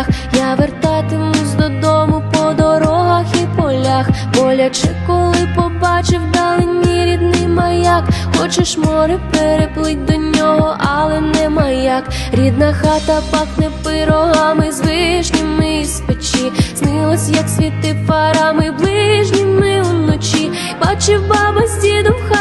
краях, я вертатимусь додому по дорогах і полях, боляче, коли побачив вдалині рідний маяк, хочеш море переплить до нього, але не маяк. Рідна хата пахне пирогами з вишнями з печі, снилось, як світи фарами ближніми уночі, бачив баба з дідом в хаті.